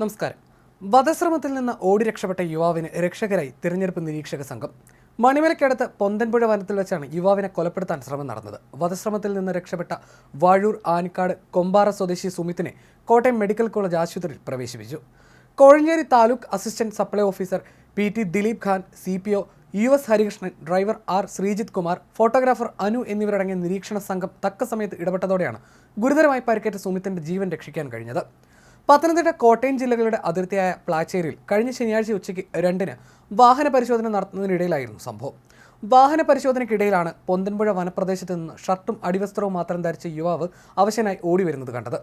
നമസ്കാരം. വധശ്രമത്തിൽ നിന്ന് ഓടി രക്ഷപ്പെട്ട യുവാവിന് രക്ഷകരായി തിരഞ്ഞെടുപ്പ് നിരീക്ഷക സംഘം. മണിമലയ്ക്കടുത്ത് പൊന്തൻപുഴ വനത്തിൽ വെച്ചാണ് യുവാവിനെ കൊലപ്പെടുത്താൻ ശ്രമം നടന്നത്. വധശ്രമത്തിൽ നിന്ന് രക്ഷപ്പെട്ട വാഴൂർ ആനിക്കാട് കൊമ്പാറ സ്വദേശി സുമിത്തിനെ കോട്ടയം മെഡിക്കൽ കോളേജ് ആശുപത്രിയിൽ പ്രവേശിപ്പിച്ചു. Kozhencherry taluk assistant supply officer P T Dileep Khan C P O U S Harikrishnan driver R Sreejith Kumar photographer Anu എന്നിവരടങ്ങിയ നിരീക്ഷണ സംഘം തക്ക സമയത്ത് ഇടപെട്ടതോടെയാണ് ഗുരുതരമായി പരിക്കേറ്റ സുമിത്തിന്റെ ജീവൻ രക്ഷിക്കാൻ കഴിഞ്ഞത്. പത്തനംതിട്ട കോട്ടയം ജില്ലകളുടെ അതിർത്തിയായ പ്ലാച്ചേരിയിൽ കഴിഞ്ഞ ശനിയാഴ്ച ഉച്ചയ്ക്ക് രണ്ടിന് വാഹന പരിശോധന നടത്തുന്നതിനിടയിലായിരുന്നു സംഭവം. വാഹന പരിശോധനയ്ക്കിടയിലാണ് പൊന്തൻപുഴ വനപ്രദേശത്ത് നിന്ന് ഷർട്ടും അടിവസ്ത്രവും മാത്രം ധരിച്ച യുവാവ് അവശനായി ഓടി വരുന്നത് കണ്ടത്.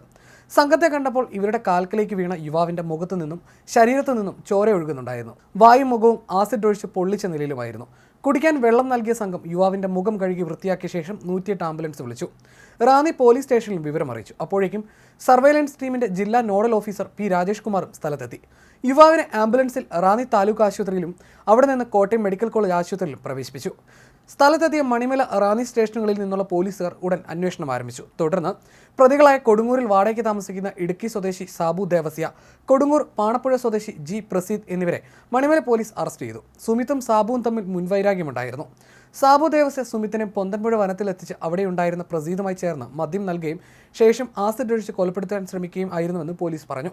സംഘത്തെ കണ്ടപ്പോൾ ഇവരുടെ കാൽക്കിലേക്ക് വീണ യുവാവിന്റെ മുഖത്തു നിന്നും ശരീരത്തു നിന്നും ചോര ഒഴുകുന്നുണ്ടായിരുന്നു. വായും മുഖവും ആസിഡ് ഒഴിച്ച് പൊള്ളിച്ച നിലയിലുമായിരുന്നു. കുടിക്കാൻ വെള്ളം നൽകിയ സംഘം യുവാവിന്റെ മുഖം കഴുകി വൃത്തിയാക്കിയ ശേഷം നൂറ്റിയെട്ട് ആംബുലൻസ് വിളിച്ചു. റാന്നി പോലീസ് സ്റ്റേഷനിൽ വിവരം അറിയിച്ചു. അപ്പോഴേക്കും സർവൈലൻസ് ടീമിന്റെ ജില്ലാ നോഡൽ ഓഫീസർ പി രാജേഷ് കുമാറും സ്ഥലത്തെത്തി. യുവാവിനെ ആംബുലൻസിൽ റാന്നി താലൂക്ക് ആശുപത്രിയിലും അവിടെ നിന്ന് കോട്ടയം മെഡിക്കൽ കോളേജ് ആശുപത്രിയിലും പ്രവേശിപ്പിച്ചു. സ്ഥലത്തെത്തിയ മണിമല റാന്നി സ്റ്റേഷനുകളിൽ നിന്നുള്ള പോലീസുകാർ ഉടൻ അന്വേഷണം ആരംഭിച്ചു. തുടർന്ന് പ്രതികളായ കൊടുങ്ങൂരിൽ വാടകയ്ക്ക് താമസിക്കുന്ന ഇടുക്കി സ്വദേശി സാബു ദേവസ്യ കൊടുങ്ങൂർ പാണപ്പുഴ സ്വദേശി ജി പ്രസീദ് എന്നിവരെ മണിമല പോലീസ് അറസ്റ്റ് ചെയ്തു. സുമിത്തും സാബുവും തമ്മിൽ മുൻവൈരാഗ്യമുണ്ടായിരുന്നു. സാബു ദേവസ്യ സുമിത്തിനെ പൊന്തൻപുഴ വനത്തിലെത്തിച്ച് അവിടെയുണ്ടായിരുന്ന പ്രസീദുമായി ചേർന്ന് മദ്യം നൽകുകയും ശേഷം ആസിഡ് ഒഴിച്ച് കൊലപ്പെടുത്താൻ ശ്രമിക്കുകയും ആയിരുന്നുവെന്ന് പോലീസ് പറഞ്ഞു.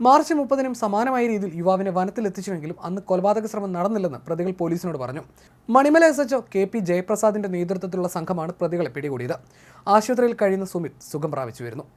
മാർച്ച് മുപ്പതിനും സമാനമായ രീതിയിൽ യുവാവിനെ വനത്തിലെത്തിച്ചുവെങ്കിലും അന്ന് കൊലപാതക ശ്രമം നടന്നില്ലെന്ന് പ്രതികൾ പോലീസിനോട് പറഞ്ഞു. Manimala S HO K P ജയപ്രസാദിന്റെ നേതൃത്വത്തിലുള്ള സംഘമാണ് പ്രതികളെ പിടികൂടിയത്. ആശുപത്രിയിൽ കഴിയുന്ന സുമിത് സുഖം പ്രാപിച്ചു വരുന്നു